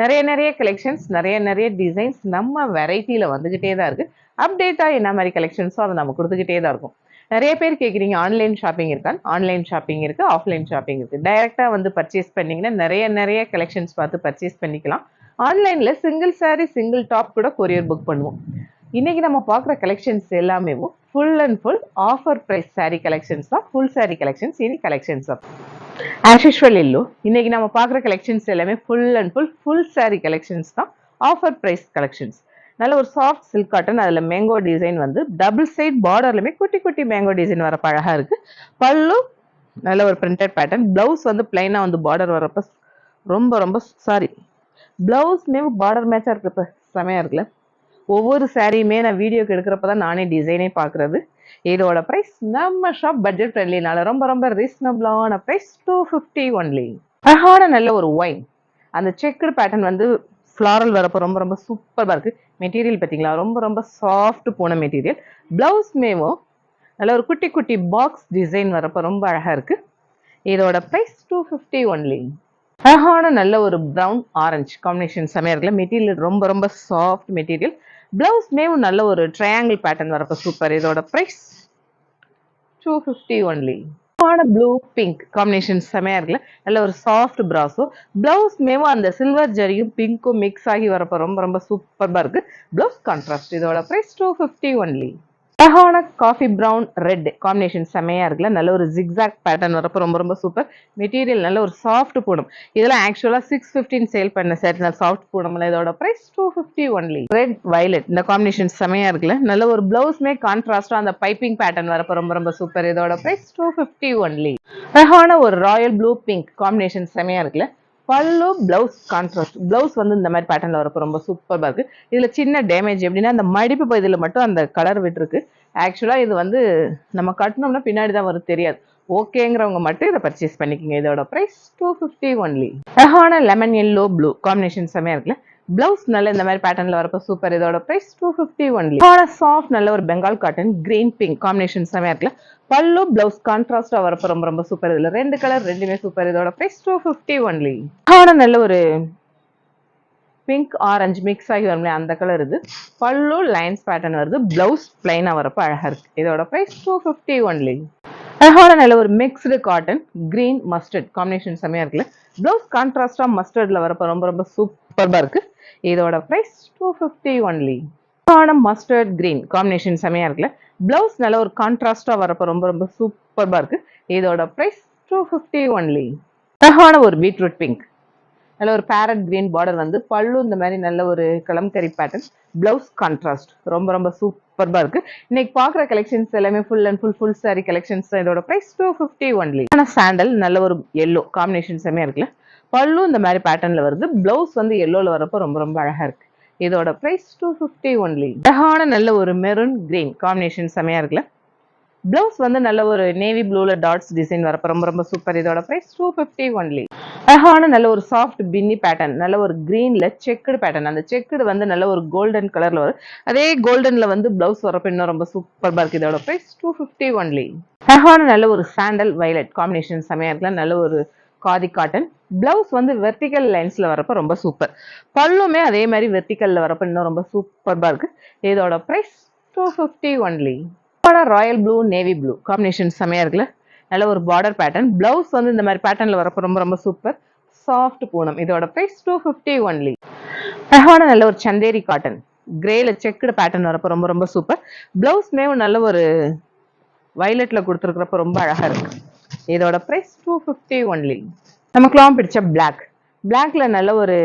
நிறைய நிறைய கலெக்ஷன்ஸ் நிறைய நிறைய டிசைன்ஸ் நம்ம வெரைட்டியில் வந்துக்கிட்டே தான் இருக்குது அப்டேட்டாக என்ன மாதிரி கலெக்ஷன்ஸோ அதை நம்ம கொடுத்துக்கிட்டே தான் இருக்கும். நிறைய பேர் கேட்குறீங்க ஆன்லைன் ஷாப்பிங் இருக்கான்னு ஆன்லைன் ஷாப்பிங் இருக்குது ஆஃப்லைன் ஷாப்பிங் இருக்குது டைரெக்டாக வந்து பர்ச்சேஸ் பண்ணிங்கன்னா நிறைய நிறைய கலெக்ஷன்ஸ் பார்த்து பர்ச்சேஸ் பண்ணிக்கலாம். ஆன்லைனில் சிங்கிள் சாரீ சிங்கிள் டாப் கூட கொரியர் புக் பண்ணுவோம். இன்றைக்கி நம்ம பார்க்குற கலெக்ஷன்ஸ் எல்லாமே full and full offer price saree collections தான். ஃபுல் சாரீ கலெக்ஷன்ஸ் இனி கலெக்ஷன்ஸ் தான். ஆஸ் யூஷுவல் இல்லோ இன்னைக்கு நம்ம பார்க்குற கலெக்ஷன்ஸ் எல்லாமே full and full full saree collections தான். ஆஃபர் ப்ரைஸ் கலெக்ஷன்ஸ் நல்ல ஒரு சாஃப்ட் சில்க் காட்டன் அதில் மேங்கோ டிசைன் வந்து டபுள் சைட் பார்டர்லையுமே குட்டி குட்டி மேங்கோ டிசைன் வர அழகாக இருக்குது பல்லு நல்ல ஒரு பிரிண்டட் பேட்டர்ன் ப்ளவுஸ் வந்து பிளைனாக வந்து பார்டர் வரப்போ ரொம்ப ரொம்ப சாரி ப்ளவுஸ்மே பார்டர் மேட்சாக இருக்கிறப்ப செமையாக இருக்குல்ல. ஒவ்வொரு சாரியுமே நான் வீடியோக்கு எடுக்கிறப்ப தான் நானே டிசைனே பார்க்குறது. இதோட ப்ரைஸ் நம்ம ஷாப் பட்ஜெட் ஃப்ரெண்ட்லினால ரொம்ப ரொம்ப ரீசனபிளான ப்ரைஸ் டூ ஃபிஃப்டி ஒன்லி அழகான நல்ல ஒரு ஒயின் அந்த செக்குடு பேட்டர்ன் வந்து ஃப்ளாரல் வரப்போ ரொம்ப ரொம்ப சூப்பராக இருக்குது மெட்டீரியல் பார்த்தீங்களா? ரொம்ப ரொம்ப சாஃப்ட் போன மெட்டீரியல் ப்ளவுஸ் மேவும் நல்ல ஒரு குட்டி குட்டி பாக்ஸ் டிசைன் வரப்போ ரொம்ப அழகாக இருக்குது இதோட ப்ரைஸ் டூ ஃபிஃப்டி ஒன்லி அழகான நல்ல ஒரு ப்ரௌன் ஆரஞ்சு காம்பினேஷன் செமையாக இருக்குல்ல? மெட்டீரியல் ரொம்ப ரொம்ப சாஃப்ட் மெட்டீரியல் பிளவுஸ் மேவும் நல்ல ஒரு ட்ரையாங்கிள் பேட்டர்ன் வரப்போ சூப்பர் இதோட price two fifty only blue pink combination செமையாக இருக்குல்ல? நல்ல ஒரு சாஃப்ட் ப்ராஸும் பிளவுஸ் மேவும் அந்த சில்வர் ஜரியும் பிங்க்கும் மிக்ஸ் ஆகி வரப்போ ரொம்ப ரொம்ப சூப்பராக இருக்கு. பிளவுஸ் கான்ட்ராஸ்ட் இதோட ப்ரைஸ் டூ ஃபிஃப்டி ஒன்லி அழகான காஃபி ப்ரௌன் ரெட் காம்பினேஷன் செம்மையா இருக்குல்ல. நல்ல ஒரு ஜிக்ஸாக் பேட்டர்ன் வரப்போ ரொம்ப ரொம்ப சூப்பர் மெட்டீரியல் நல்ல ஒரு சாஃப்ட் பூனம் இதெல்லாம் ஆக்சுவலாக சிக்ஸ் ஃபிஃப்டின் சேல் பண்ண செட் நான் சாஃப்ட் பூனம்ல இதோட price two fifty only red violet இந்த காம்பினேஷன் செம்மையா இருக்குல்ல. நல்ல ஒரு பிளவுஸ்மே கான்ட்ராஸ்டாக அந்த பைப்பிங் பேட்டர்ன் வரப்போ ரொம்ப ரொம்ப சூப்பர் இதோட ப்ரைஸ் டூ ஃபிஃப்டி ஒன்லி அழகான ஒரு ராயல் ப்ளூ பிங்க் காம்பினேஷன் செம்மையா இருக்குல்ல. பல்லு பிளவுஸ் கான்ட்ராஸ்ட் பிளவுஸ் வந்து இந்த மாதிரி பேட்டர்ல வரப்போ ரொம்ப சூப்பராக இருக்கு. இதுல சின்ன டேமேஜ் எப்படின்னா அந்த மடிப்பு பகுதியில் மட்டும் அந்த கலர் விட்டுருக்கு. ஆக்சுவலா இது வந்து நம்ம கட்டணும்னா பின்னாடி தான் வரும் தெரியாது. ஓகேங்கிறவங்க மட்டும் இதை பர்ச்சேஸ் பண்ணிக்கோங்க. இதோட ப்ரைஸ் டூ ஃபிஃப்டி ஒன்லி அழகான லெமன் எல்லோ ப்ளூ காம்பினேஷன் செம்மையாக இருக்குல்ல? பிளவுஸ் நல்ல இந்த மாதிரி பேட்டர்ன்ல வரப்போ சூப்பர் இதோட price two fifty only soft நல்ல ஒரு Bengal cotton green pink combination செமையா இருக்குல்ல? பல்லு பிளவுஸ் கான்ட்ராஸ்டாக வரப்போ ரொம்ப ரொம்ப சூப்பர் இதில் ரெண்டு கலர் ரெண்டுமே சூப்பர் இதோட பிரைஸ் டூ ஃபிஃப்டி ஒன்லி ஆனா நல்ல ஒரு பிங்க் ஆரஞ்சு மிக்ஸ் ஆகி வரும்ல அந்த கலர் இது. பல்லு லைன்ஸ் பேட்டர்ன் வருது. பிளவுஸ் பிளைனா வரப்போ அழகாக இருக்கு. இதோட பிரைஸ் டூ ஃபிஃப்டி ஒன்லி அழகான நல்ல ஒரு mixed cotton green mustard combination செமையா இருக்குல்ல? பிளவுஸ் கான்ட்ராஸ்டா மஸ்டர்டில் வரப்போ ரொம்ப ரொம்ப சூப்பர் சூப்பர்பா இருக்கு. இதோட price two fifty only mustard green combination செமையாக இருக்குல்ல. ப்ளவுஸ் நல்ல ஒரு கான்ட்ராஸ்டா வரப்போ ரொம்ப ரொம்ப சூப்பர்பா இருக்கு. இதோட ப்ரைஸ் டூ ஃபிஃப்டி ஒன்லி அழகான ஒரு பீட்ரூட் பிங்க் நல்ல ஒரு பேரட் கிரீன் பார்டர் வந்து பல்லு இந்த மாதிரி நல்ல ஒரு கலம்கரி பேட்டர்ன் ப்ளவுஸ் கான்ட்ராஸ்ட் ரொம்ப ரொம்ப சூப்பர்பா இருக்கு. இன்னைக்கு பாக்குற கலெக்ஷன்ஸ் எல்லாமே full and full full saree collections இதோட பிரைஸ் டூ ஃபிஃப்டி ஒன்லி ஆனால் சாண்டல் நல்ல ஒரு எல்லோ காம்பினேஷன் செமையா இருக்குல்ல. பல்லு இந்த மாதிரி பேட்டர்னில் வருது. பிளவுஸ் வந்து எல்லோவில் வரப்போ ரொம்ப ரொம்ப அழகாக இருக்குது இதோட ப்ரைஸ் டூ ஃபிஃப்டி ஒன்லி அழகான நல்ல ஒரு மெரூன் கிரீன் காம்பினேஷன் செமையா இருக்குல்ல? பிளவுஸ் வந்து நல்ல ஒரு நேவி ப்ளூவில் டாட்ஸ் டிசைன் வரப்போ ரொம்ப ரொம்ப சூப்பர் இதோட ப்ரைஸ் டூ ஃபிஃப்டி ஒன்லி அழகான நல்ல ஒரு சாஃப்ட் பின்னி பேட்டர்ன் நல்ல ஒரு க்ரீனில் செக்குடு பேட்டர்ன் அந்த செக்குடு வந்து நல்ல ஒரு கோல்டன் கலர்ல வரும். அதே கோல்டனில் வந்து பிளவுஸ் வரப்போ இன்னும் ரொம்ப சூப்பர் இருக்குது இதோட ப்ரைஸ் டூ ஃபிஃப்டி ஒன்லி அழகான நல்ல ஒரு சாண்டல் வயலட் காம்பினேஷன் செமையாக இருக்குல்ல? நல்ல ஒரு காதி காட்டன். பிளவுஸ் வந்து வெர்டிக்கல் லைன்ஸில் வரப்போ ரொம்ப சூப்பர் பல்லுமே அதே மாதிரி வெர்டிக்கலில் வரப்போ இன்னும் ரொம்ப சூப்பர்பா இருக்குது இதோட price two fifty only royal blue navy blue combination செமையா இருக்குல்ல? நல்ல ஒரு பார்டர் பேட்டர்ன் பிளவுஸ் வந்து இந்த மாதிரி பேட்டர்ன்ல வரப்போ ரொம்ப ரொம்ப சூப்பர் சாஃப்ட் பூனம். இதோட ப்ரைஸ் டூ ஃபிஃப்டி ஒன்லி அழகான நல்ல ஒரு சந்தேரி காட்டன் கிரேல செக்குடு பேட்டர்ன் வரப்போ ரொம்ப ரொம்ப சூப்பர் பிளவுஸ்மே நல்ல ஒரு வயலட்ல கொடுத்துருக்குறப்ப ரொம்ப அழகா இருக்கு. இதோட ப்ரைஸ் டூ ஃபிஃப்டி ஒன்லி நமக்குலாம் பிடிச்ச பிளாக் பிளாக்ல நல்ல ஒரு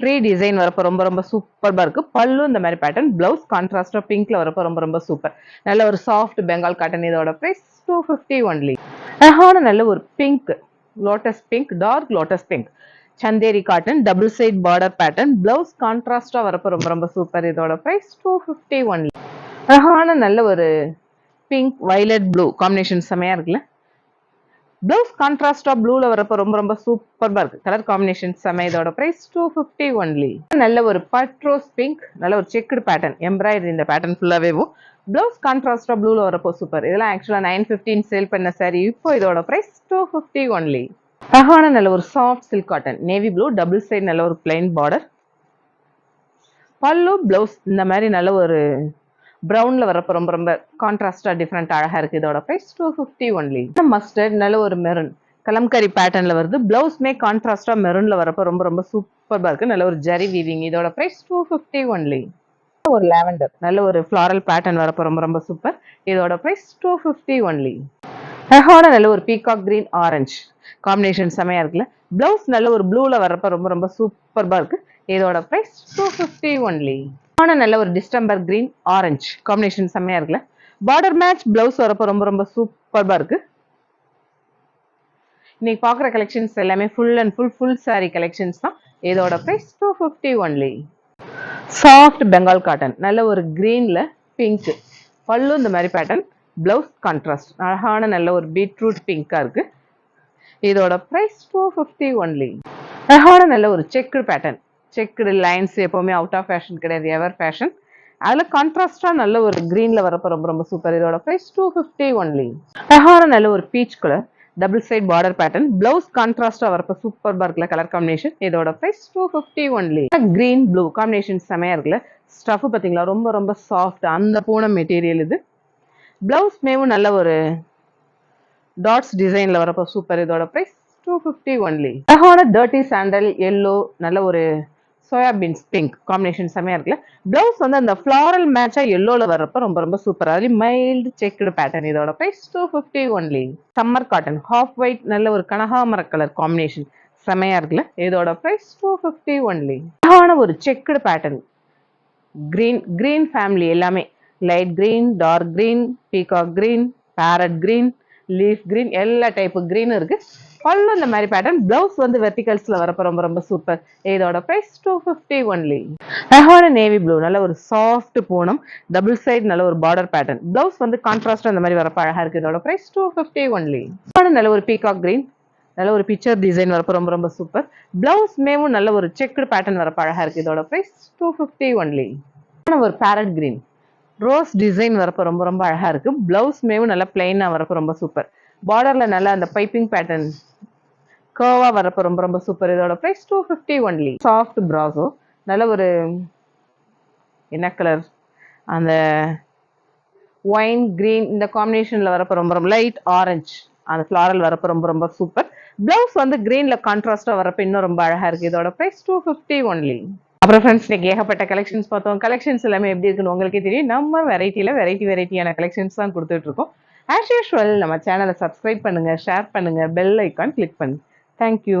ட்ரீ டிசைன் வரப்போ ரொம்ப ரொம்ப சூப்பராக இருக்கு. பல்லு இந்த மாதிரி பேட்டர்ன் பிளவுஸ் கான்ட்ராஸ்டாக பிங்க்ல வரப்போ ரொம்ப ரொம்ப சூப்பர் நல்ல ஒரு சாஃப்ட் பெங்கால் காட்டன் இதோட ப்ரைஸ் டூ ஃபிஃப்டி ஒன்லி அழகான நல்ல ஒரு pink lotus pink dark lotus pink Chanderi cotton double side border pattern blouse கான்ட்ராஸ்டா வரப்போ ரொம்ப ரொம்ப சூப்பர் இதோட ப்ரைஸ் டூ ஃபிஃப்டி ஒன்லி அழகான நல்ல ஒரு பிங்க் வைலட் ப்ளூ காம்பினேஷன் செமையா இருக்குல்ல? ப்ளவுஸ் கான்ட்ராஸ்டாக ப்ளூவில் வரப்போ ரொம்ப ரொம்ப சூப்பர்பா இருக்குது கலர் காம்பினேஷன் செம இதோட ப்ரைஸ் டூ ஃபிஃப்டி ஒன்லி நல்ல ஒரு பட்ரோஸ் பிங்க் நல்ல ஒரு செக்குடு பேட்டர்ன் எம்ப்ராய்டரி இந்த பேட்டர்ன் ஃபுல்லாகவேவும் ப்ளவுஸ் கான்ட்ராஸ்டாக ப்ளூவில் வரப்போ சூப்பர் இதெல்லாம் ஆக்சுவலாக நைன் ஃபிஃப்டின் சேல் பண்ண சாரி இப்போ இதோட ப்ரைஸ் டூ ஃபிஃப்டி ஒன்லி அழகான நல்ல ஒரு soft silk cotton navy blue double side நல்ல ஒரு பிளைன் பார்டர் பல்லு ப்ளவுஸ் இந்த மாதிரி நல்ல ஒரு ப்ரௌனில் வரப்போ ரொம்ப ரொம்ப கான்ட்ராஸ்டாக டிஃப்ரெண்ட் அழகா இருக்கு இதோட price two fifty only mustard நல்ல ஒரு மெரூன் கலம்கரி பேட்டர்ன்ல வருது. ப்ளவுஸ்மே கான்ட்ராஸ்டாக மெரூன்ல வரப்போ ரொம்ப ரொம்ப சூப்பராக இருக்கு. நல்ல ஒரு ஜரி வீவிங் இதோட ப்ரைஸ் டூ ஃபிஃப்டி ஒன்லி ஒரு லாவெண்டர் நல்ல ஒரு ஃப்ளாரல் பேட்டர்ன் வரப்போ ரொம்ப ரொம்ப சூப்பர் இதோட ப்ரைஸ் டூ ஃபிஃப்டி ஒன்லி அழகான நல்ல ஒரு பீகாக் கிரீன் ஆரஞ்சு காம்பினேஷன் செமையாக இருக்குல்ல. ப்ளவுஸ் நல்ல ஒரு ப்ளூவில் வரப்போ ரொம்ப ரொம்ப சூப்பராக இருக்கு. இதோட ப்ரைஸ் டூ ஃபிஃப்டி ஒன்லி ஆன நல்ல ஒரு டிஸ்டம்பர் கிரீன் ஆரஞ்சு காம்பினேஷன் செம்மையா இருக்குல்ல. பார்டர் மேட்ச் பிளவுஸ் வரப்போ ரொம்ப ரொம்ப சூப்பர்பா இருக்கு. இன்னைக்கு பார்க்குற கலெக்ஷன்ஸ் எல்லாமே full and full full saree collections தான். இதோட price two fifty only soft Bengal cotton நல்ல ஒரு கிரீன்ல பிங்க் பல்லு இந்த மாதிரி பேட்டர்ன் பிளவுஸ் கான்ட்ராஸ்ட் அழகான நல்ல ஒரு பீட்ரூட் பிங்காக இருக்கு. இதோட ப்ரைஸ் டூ ஃபிஃப்டி ஒன்லி அழகான நல்ல ஒரு செக்கு பேட்டர்ன் செக்குடு லைன்ஸ் எப்போவுமே அவுட் ஆஃப் ஃபேஷன் கிடையாது எவர் ஃபேஷன் அதில் கான்ட்ராஸ்டாக நல்ல ஒரு க்ரீனில் வரப்போ ரொம்ப ரொம்ப சூப்பர் இதோட ப்ரைஸ் டூ ஃபிஃப்டி ஒன்லி பெஹாரம் நல்ல ஒரு peach colour double side border pattern blouse கான்ட்ராஸ்டாக வரப்போ சூப்பர் இருக்குல்ல கலர் காம்பினேஷன் இதோட price two fifty only green blue combination செமையாக இருக்குல்ல. ஸ்டஃப் பார்த்தீங்களா? ரொம்ப ரொம்ப சாஃப்ட் அந்த பூனை மெட்டீரியல் இது. பிளவுஸ் மேவும் நல்ல ஒரு டாட்ஸ் டிசைனில் வரப்போ சூப்பர் இதோட ப்ரைஸ் டூ ஃபிஃப்டி ஒன்லி அழகான டர்ட்டி சாண்டல் எல்லோ நல்ல ஒரு சோயாபீன்ஸ் பிங்க் காம்பினேஷன் செம்மையாக இருக்குல்ல? ப்ளவுஸ் வந்து அந்த ஃப்ளாரல் மேட்சாக எல்லோவில் வர்றப்ப ரொம்ப ரொம்ப சூப்பராக அதுலேயும் மைல்டு செக்குடு பேட்டர்ன் இதோட price two fifty only summer cotton half white நல்ல ஒரு கனகாமர கலர் காம்பினேஷன் செம்மையாக இருக்குல்ல? இதோட ப்ரைஸ் டூ ஃபிஃப்டி ஒன்லி அழகான ஒரு checked pattern green green family எல்லாமே. Light green dark green peacock green parrot green leaf green எல்லா டைப்பு க்ரீனும் இருக்கு. பல்லும் இந்த மாதிரி பேட்டர்ன் ப்ளவுஸ் வந்து வெர்டிகல்ஸ்ல வரப்போ ரொம்ப ரொம்ப சூப்பர் இதோட ப்ரைஸ் டூ ஃபிஃப்டி ஒன்லி அழகான நேவி ப்ளூ நல்ல ஒரு சாஃப்ட் பூனம் டபுள் சைடு நல்ல ஒரு பார்டர் பேட்டர்ன் ப்ளவுஸ் வந்து கான்ட்ராஸ்ட் அந்த மாதிரி வரப்போ அழகாக இருக்கு. இதோட ப்ரைஸ் டூ ஃபிஃப்டி ஒன்லி நல்ல ஒரு பீகாக் கிரீன் நல்ல ஒரு பிக்சர் டிசைன் வரப்போ ரொம்ப ரொம்ப சூப்பர் பிளவுஸ் மேமும் நல்ல ஒரு செக்குடு பேட்டர்ன் வரப்போ அழகாக இருக்கு. இதோட ப்ரைஸ் டூ ஃபிஃப்டி ஒன்லி ஒரு பேரட் கிரீன் ரோஸ் டிசைன் வரப்போ ரொம்ப ரொம்ப அழகா இருக்கு. ப்ளவுஸ் மேவும் நல்லா பிளெயினாக வரப்போ ரொம்ப சூப்பர் பார்டர்ல நல்லா அந்த பைப்பிங் பேட்டர்ன் கர்வாக வரப்ப ரொம்ப ரொம்ப சூப்பர் இதோட price two fifty only soft ப்ராசோ நல்ல ஒரு என்ன கலர் அந்த ஒயின் கிரீன் இந்த காம்பினேஷனில் வரப்போ ரொம்ப ரொம்ப லைட் ஆரஞ்சு அந்த ஃப்ளாரல் வரப்போ ரொம்ப ரொம்ப சூப்பர் ப்ளவுஸ் வந்து க்ரீனில் கான்ட்ராஸ்டா வரப்போ இன்னும் ரொம்ப அழகா இருக்கு. இதோட ப்ரைஸ் டூ ஃபிஃப்டி ஒன்லி அப்புறம் ஃப்ரெண்ட்ஸ் இன்னைக்கு ஏகப்பட்ட கலெக்ஷன்ஸ் பார்த்தோம். கலெக்ஷன்ஸ் எல்லாமே எப்படி இருக்குன்னு உங்களுக்கே தெரியும். நம்ம வெரைட்டியில் வெரைட்டி வெரைட்டியான கலெக்ஷன்ஸ் தான் கொடுத்துட்டு இருக்கோம். ஆஸ் யூஷுவல் நம்ம சேனலை சப்ஸ்கிரைப் பண்ணுங்க ஷேர் பண்ணுங்க பெல் ஐக்கான் கிளிக் பண்ணுங்கள் தேங்க்யூ